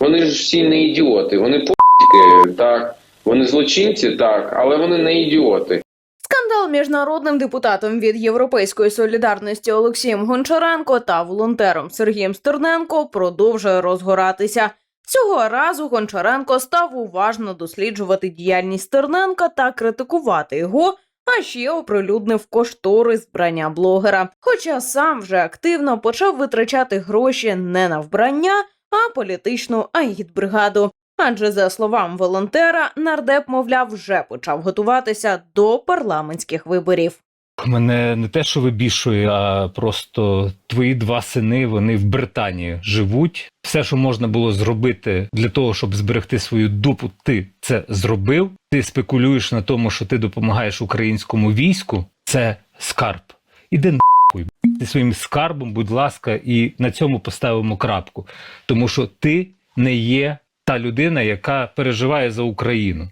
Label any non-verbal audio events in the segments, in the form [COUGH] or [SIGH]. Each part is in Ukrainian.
Вони ж всі не ідіоти. Вони по***ки, так. Вони злочинці, так, але вони не ідіоти. Скандал між народним депутатом від Європейської солідарності Олексієм Гончаренко та волонтером Сергієм Стерненко продовжує розгоратися. Цього разу Гончаренко став уважно досліджувати діяльність Стерненка та критикувати його, а ще оприлюднив кошторис збрання блогера. Хоча сам вже активно почав витрачати гроші не на вбрання, а політичну агітбригаду. Адже за словам волонтера, нардеп, мовляв, вже почав готуватися до парламентських виборів. Мене не те, що вибішує, а просто твої два сини вони в Британії живуть. Все, що можна було зробити для того, щоб зберегти свою дупу, ти це зробив. Ти спекулюєш на тому, що ти допомагаєш українському війську. Це скарб. Іди нахуй. Ти своїм скарбом, будь ласка, і на цьому поставимо крапку. Тому що ти не є та людина, яка переживає за Україну.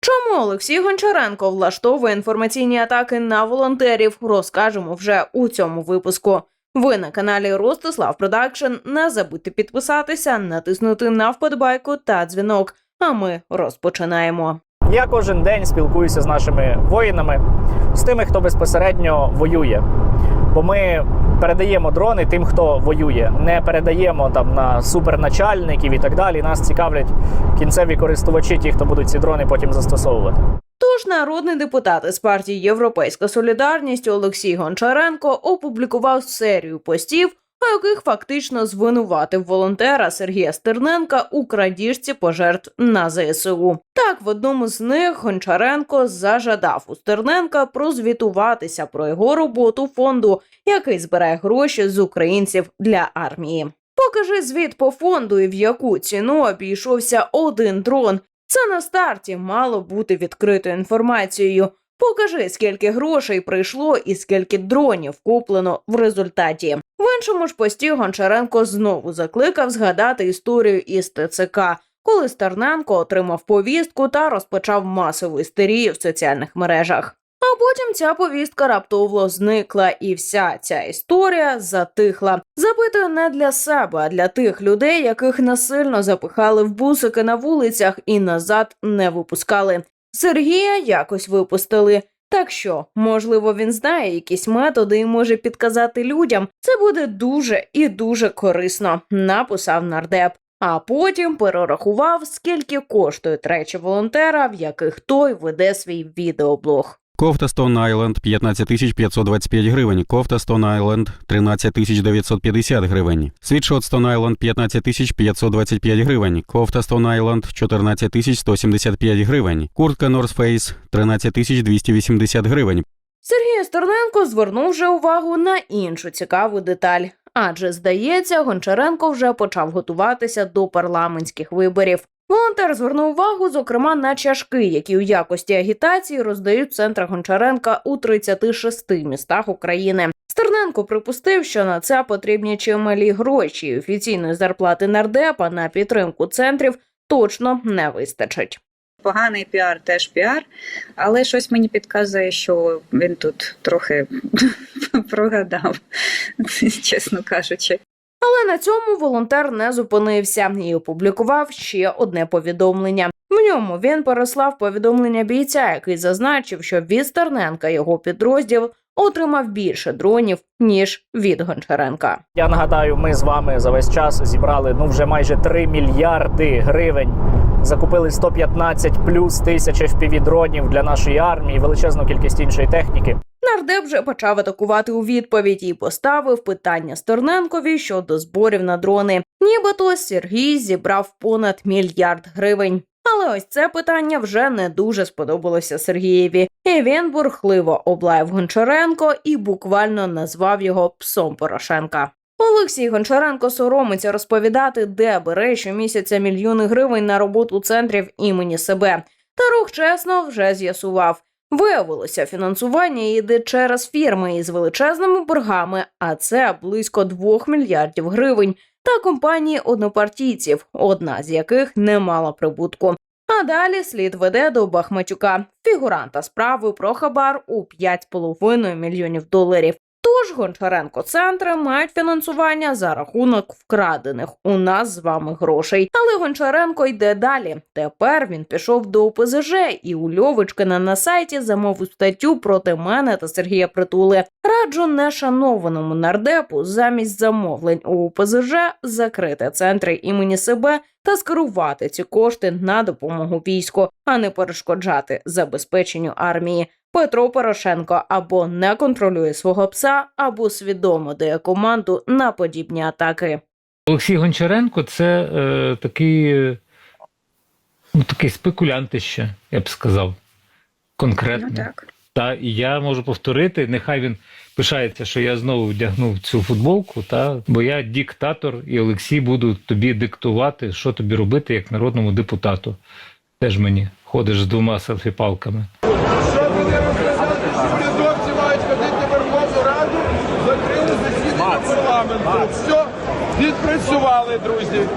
Чому Олексій Гончаренко влаштовує інформаційні атаки на волонтерів, розкажемо вже у цьому випуску. Ви на каналі Ростислав Продакшн. Не забудьте підписатися, натиснути на вподобайку та дзвінок. А ми розпочинаємо. Я кожен день спілкуюся з нашими воїнами, з тими, хто безпосередньо воює. Бо ми передаємо дрони тим, хто воює, не передаємо там на суперначальників і так далі. Нас цікавлять кінцеві користувачі, ті, хто будуть ці дрони потім застосовувати. Тож народний депутат із партії Європейська Солідарність Олексій Гончаренко опублікував серію постів, у яких фактично звинуватив волонтера Сергія Стерненка у крадіжці пожертв на ЗСУ. Так, в одному з них Гончаренко зажадав у Стерненка прозвітуватися про його роботу фонду, який збирає гроші з українців для армії. Покажи звіт по фонду і в яку ціну обійшовся один дрон. Це на старті мало бути відкритою інформацією. Покажи, скільки грошей прийшло і скільки дронів куплено в результаті. В іншому ж пості Гончаренко знову закликав згадати історію із ТЦК, коли Стерненко отримав повістку та розпочав масову істерію в соціальних мережах. А потім ця повістка раптово зникла, і вся ця історія затихла. Запитую не для себе, а для тих людей, яких насильно запихали в бусики на вулицях і назад не випускали. Сергія якось випустили. Так що, можливо, він знає якісь методи і може підказати людям. Це буде дуже і дуже корисно, написав нардеп. А потім перерахував, скільки коштують речі волонтера, в яких той веде свій відеоблог. Кофта Stone Island 15 525 гривень, кофта Stone Island 13 950 гривень, світшот Stone Island 15 525 гривень, кофта Stone Island 14 175 гривень, куртка North Face 13 280 гривень, Сергій Стерненко звернув вже увагу на іншу цікаву деталь. Адже, здається, Гончаренко вже почав готуватися до парламентських виборів. Волонтер звернув увагу, зокрема, на чашки, які у якості агітації роздають в центрах Гончаренка у 36 містах України. Стерненко припустив, що на це потрібні чималі гроші. Офіційної зарплати нардепа на підтримку центрів точно не вистачить. Поганий піар теж піар, але щось мені підказує, що він тут трохи [LAUGHS] прогадав, [LAUGHS] чесно кажучи. Але на цьому волонтер не зупинився і опублікував ще одне повідомлення. В ньому він переслав повідомлення бійця, який зазначив, що від Стерненка його підрозділ отримав більше дронів ніж від Гончаренка. Я нагадаю, ми з вами за весь час зібрали ну вже майже 3 мільярди гривень. Закупили 115 плюс тисяч FPV-дронів для нашої армії, величезну кількість іншої техніки. Нардеп вже почав атакувати у відповідь і поставив питання Стерненкові щодо зборів на дрони. Нібито Сергій зібрав понад мільярд гривень. Але ось це питання вже не дуже сподобалося Сергієві, і він бурхливо облаяв Гончаренко і буквально назвав його псом Порошенка. Олексій Гончаренко соромиться розповідати, де бере щомісяця мільйони гривень на роботу центрів імені себе. Та рух чесно вже з'ясував. Виявилося, фінансування йде через фірми із величезними боргами, а це близько 2 мільярдів гривень, та компанії однопартійців, одна з яких не мала прибутку. А далі слід веде до Бахматюка, фігуранта справи про хабар у 5,5 мільйонів доларів. Тож Гончаренко центри мають фінансування за рахунок вкрадених у нас з вами грошей. Але Гончаренко йде далі. Тепер він пішов до ОПЗЖ і у Льовочкина на сайті замовив статтю проти мене та Сергія Притули. Раджу нешанованому нардепу замість замовлень у ОПЗЖ закрити центри імені себе та скерувати ці кошти на допомогу війську, а не перешкоджати забезпеченню армії. Петро Порошенко або не контролює свого пса, або свідомо дає команду на подібні атаки. Олексій Гончаренко це е, такий, ну, такий спекулянтище, я б сказав. Конкретно. Ну так. Та і я можу повторити, нехай він пишається, що я знову вдягнув цю футболку, та бо я диктатор, і Олексій буду тобі диктувати, що тобі робити як народному депутату. Теж мені ходиш з двома селфі-палками. Що вони розказали, всі слідовці мають ходити в Верховну Раду, закрили засідання парламенту. Все, відпрацювали, друзі.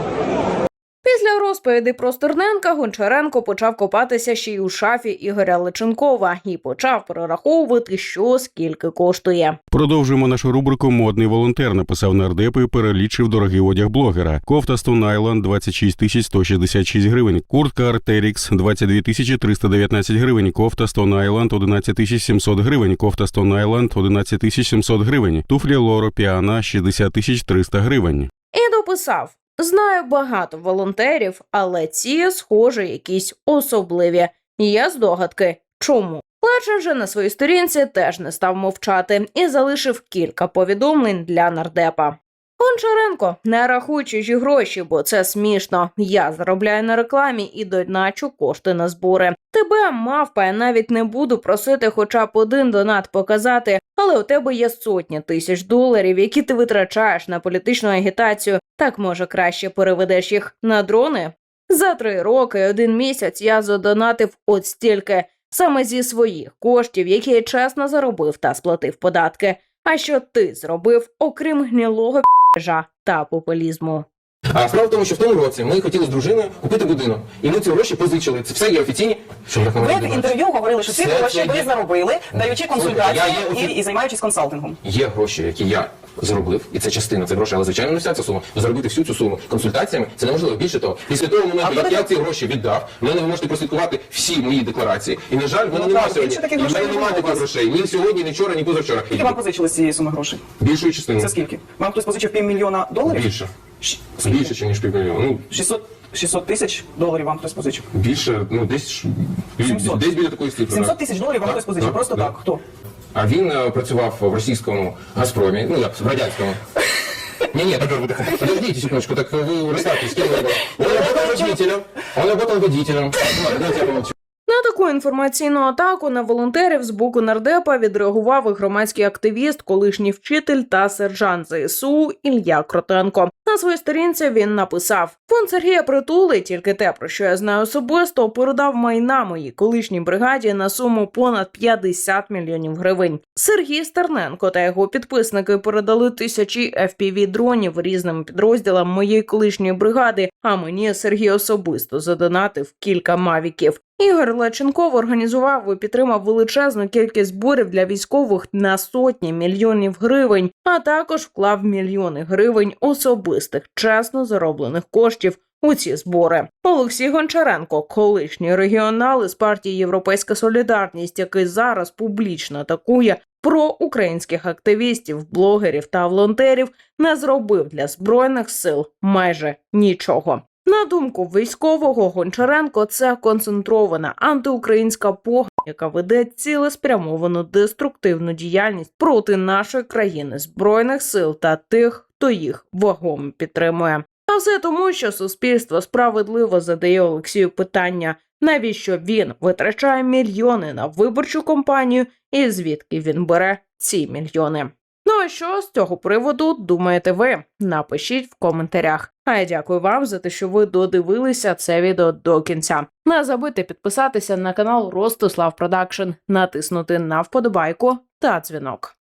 Після розповіді про Стерненка Гончаренко почав копатися ще й у шафі Ігоря Личенкова і почав перераховувати, що скільки коштує. Продовжуємо нашу рубрику Модний волонтер. Написав нардеп і перелічив дорогий одяг блогера. Кофта Stone Island 26 тисяч 166 гривень. Куртка Arterix 22 тисячі 319 гривень. Кофта Stone Island 11 тисяч 700 гривень. Кофта Stone Island 11 тисяч 700 гривень. Туфлі Лоро Піана 60 тисяч 300 гривень. І дописав: знаю багато волонтерів, але ці, схоже, якісь особливі. Є здогадки, чому. Лечин же на своїй сторінці теж не став мовчати і залишив кілька повідомлень для нардепа. Гончаренко, не рахуй чужі гроші, бо це смішно. Я заробляю на рекламі і доначу кошти на збори. Тебе, мавпа, я навіть не буду просити хоча б один донат показати, але у тебе є сотні тисяч доларів, які ти витрачаєш на політичну агітацію. Так може краще переведеш їх на дрони? За три роки і один місяць я задонатив от стільки саме зі своїх коштів, які я чесно заробив та сплатив податки. А що ти зробив, окрім гнілого п'яжа та популізму? А справа в тому, що в тому році ми хотіли з дружиною купити будинок. І ми ці гроші позичили. Це все є офіційні. Що ви так Ви в інтерв'ю говорили, що ці Це- гроші це ви є- заробили, даючи консультації я є і, і займаючись консалтингом. Є гроші, які я заробив, і це частина цих грошей, але звичайно не вся ця сума. Заробити всю цю суму консультаціями це неможливо. Більше того, після того моменту, як коли я ці гроші віддав, в мене ви можете прослідкувати всі мої декларації. І на жаль, в мене Ну, немає так, сьогодні. більше таких і в мене не немає було у таких вас. грошей. Ні сьогодні, ні вчора, ні позавчора. Скільки вам позичили з цієї суми грошей? Більшої частини. Це скільки? Вам хтось позичив півмільйона доларів? Більше. Більше, ніж півмільйона. Ну, 600, 600 тисяч доларів вам хтось позичив. більше, ну десь 700. десь біля такої цифри. 700 тисяч доларів вам Так, хтось позичив. так, Просто да. так. Хто? А він е, працював в російському Газпромі, ну як в радянському. Не, не, так, подождите секундочку, так вы расставьте, с кем вы Он работал водителем, он работал водителем. Ладно, давайте я помолчу. На таку інформаційну атаку на волонтерів з боку нардепа відреагував і громадський активіст, колишній вчитель та сержант ЗСУ Ілля Кротенко. На своїй сторінці він написав: Фонд Сергія Притули, тільки те, про що я знаю особисто, передав майна моїй колишній бригаді на суму понад 50 мільйонів гривень. Сергій Стерненко та його підписники передали тисячі fpv дронів різним підрозділам моєї колишньої бригади. А мені Сергій особисто задонатив кілька мавіків. Ігор Лаченков організував і підтримав величезну кількість зборів для військових на сотні мільйонів гривень, а також вклав мільйони гривень особистих чесно зароблених коштів у ці збори. Олексій Гончаренко, колишній регіонал із партії Європейська Солідарність, який зараз публічно атакує проукраїнських активістів, блогерів та волонтерів, не зробив для збройних сил майже нічого. На думку військового Гончаренко, це концентрована антиукраїнська пога, яка веде цілеспрямовану деструктивну діяльність проти нашої країни, збройних сил та тих, хто їх вагомо підтримує. А все тому, що суспільство справедливо задає Олексію питання, навіщо він витрачає мільйони на виборчу кампанію і звідки він бере ці мільйони. Ну а що з цього приводу думаєте ви? Напишіть в коментарях. А я дякую вам за те, що ви додивилися це відео до кінця. Не забудьте підписатися на канал Ростислав Продакшн, натиснути на вподобайку та дзвінок.